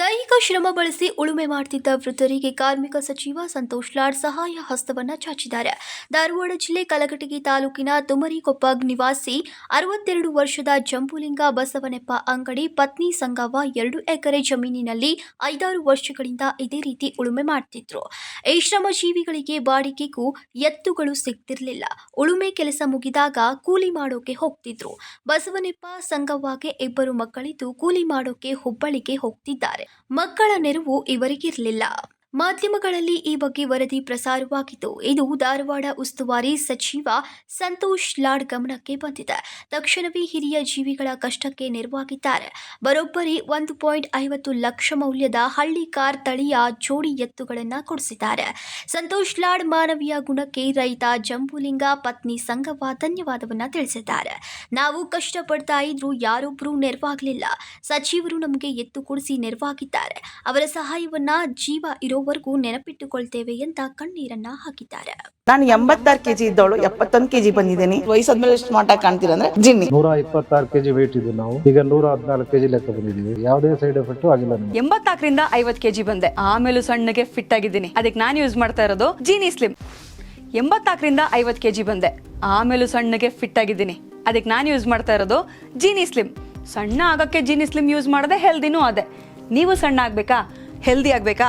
ದೈಹಿಕ ಶ್ರಮ ಬಳಸಿ ಉಳುಮೆ ಮಾಡ್ತಿದ್ದ ವೃದ್ಧರಿಗೆ ಕಾರ್ಮಿಕ ಸಚಿವ ಸಂತೋಷ್ ಲಾಡ್ ಸಹಾಯ ಹಸ್ತವನ್ನ ಚಾಚಿದ್ದಾರೆ. ಧಾರವಾಡ ಜಿಲ್ಲೆ ಕಲಘಟಗಿ ತಾಲೂಕಿನ ತುಮರಿಕೊಪ್ಪ ನಿವಾಸಿ ಅರವತ್ತೆರಡು ವರ್ಷದ ಜಂಬುಲಿಂಗ ಬಸವನೆಪ್ಪ ಅಂಗಡಿ ಪತ್ನಿ ಸಂಗವ್ವ ಎರಡು ಎಕರೆ ಜಮೀನಿನಲ್ಲಿ ಐದಾರು ವರ್ಷಗಳಿಂದ ಇದೇ ರೀತಿ ಉಳುಮೆ ಮಾಡ್ತಿದ್ರು. ಈ ಶ್ರಮಜೀವಿಗಳಿಗೆ ಬಾಡಿಗೆಗೂ ಎತ್ತುಗಳು ಸಿಗ್ತಿರ್ಲಿಲ್ಲ. ಉಳುಮೆ ಕೆಲಸ ಮುಗಿದಾಗ ಕೂಲಿ ಮಾಡೋಕೆ ಹೋಗ್ತಿದ್ರು. ಬಸವನೆಪ್ಪ ಸಂಗವ್ವಗೆ ಇಬ್ಬರು ಮಕ್ಕಳಿದ್ದು ಕೂಲಿ ಮಾಡೋಕೆ ಹುಬ್ಬಳ್ಳಿಗೆ ಹೋಗ್ತಿದ್ದಾರೆ. ಮಕ್ಕಳ ನೆರವು ಇವರಿಗಿರಲಿಲ್ಲ. ಮಾಧ್ಯಮಗಳಲ್ಲಿ ಈ ಬಗ್ಗೆ ವರದಿ ಪ್ರಸಾರವಾಗಿತ್ತು ಇದು ಧಾರವಾಡ ಉಸ್ತುವಾರಿ ಸಚಿವ ಸಂತೋಷ್ ಲಾಡ್ ಗಮನಕ್ಕೆ ಬಂದಿದೆ. ತಕ್ಷಣವೇ ಹಿರಿಯ ಜೀವಿಗಳ ಕಷ್ಟಕ್ಕೆ ನೆರವಾಗಿದ್ದಾರೆ. ಬರೋಬ್ಬರಿ ಒಂದು ಪಾಯಿಂಟ್ ಐವತ್ತು ಲಕ್ಷ ಮೌಲ್ಯದ ಹಳ್ಳಿ ಕಾರ್ ತಳಿಯ ಜೋಡಿ ಎತ್ತುಗಳನ್ನು ಕೊಡಿಸಿದ್ದಾರೆ. ಸಂತೋಷ್ ಲಾಡ್ ಮಾನವೀಯ ಗುಣಕ್ಕೆ ರೈತ ಜಂಬುಲಿಂಗ ಪತ್ನಿ ಸಂಘವ ಧನ್ಯವಾದವನ್ನು ತಿಳಿಸಿದ್ದಾರೆ. ನಾವು ಕಷ್ಟಪಡ್ತಾ ಇದ್ರು ಯಾರೊಬ್ಬರೂ ನೆರವಾಗಲಿಲ್ಲ. ಸಚಿವರು ನಮಗೆ ಎತ್ತು ಕೊಡಿಸಿ ನೆರವಾಗಿದ್ದಾರೆ. ಅವರ ಸಹಾಯವನ್ನ ಜೀವ ಇರೋವರೆಗೂ ನೆನಪಿಟ್ಟುಕೊಳ್ತೇವೆ ಅಂತ ಕಣ್ಣೀರನ್ನ ಹಾಕಿದ್ದಾರೆ. ನಾನು ಎಂಬತ್ತಾರು ಕೆಜಿ ಇದ್ದವಳು ಎಪ್ಪತ್ತೊಂದು ಕೆಜಿ ಬಂದಿದ್ದೀನಿ. ವಯಸ್ಸಾದ್ಮೇಲೆ ಸ್ಮಾರ್ಟ್ ಆಗಿ ಕಾಣ್ತೀರ ಅಂದ್ರೆ ಜಿನ್ನಿ. ನೂರ ಇಪ್ಪತ್ತಾರು ಕೆಜಿ ವೆಯ್ಟ್ ಇದ್ದು ನಾವು. ಈಗ ನೂರ ಹದಿನಾಲ್ಕು ಕೆಜಿ ಲೆಕ್ಕ ಬಂದಿದ್ದೀವಿ. ಯಾವುದೇ ಸೈಡ್ ಎಫೆಕ್ಟ್ ಆಗಿಲ್ಲ ಎಂಬತ್ತಾಕರಿಂದ ಎಂಬತ್ನಾಲ್ಕರಿಂದ ಐವತ್ ಕೆಜಿ ಬಂದೆ. ಆಮೇಲೂ ಸಣ್ಣಗೆ ಫಿಟ್ ಆಗಿದ್ದೀನಿ. ಅದಕ್ಕೆ ನಾನು ಯೂಸ್ ಮಾಡ್ತಾ ಇರೋದು ಜೀನಿ ಸ್ಲಿಮ್ ಎಂಬತ್ನಾಲ್ಕರಿಂದ ಐವತ್ ಕೆಜಿ ಬಂದೆ. ಆಮೇಲೂ ಸಣ್ಣಗೆ ಫಿಟ್ ಆಗಿದ್ದೀನಿ. ಅದಕ್ಕೆ ನಾನು ಯೂಸ್ ಮಾಡ್ತಾ ಇರೋದು ಜೀನಿ ಸ್ಲಿಮ್ ಸಣ್ಣ ಆಗೋಕ್ಕೆ ಜೀನಿ ಸ್ಲಿಮ್ ಯೂಸ್ ಮಾಡದೆ ಹೆಲ್ದಿನೂ ಅದೇ. ನೀವು ಸಣ್ಣ ಆಗಬೇಕಾ? ಹೆಲ್ದಿ ಆಗ್ಬೇಕಾ?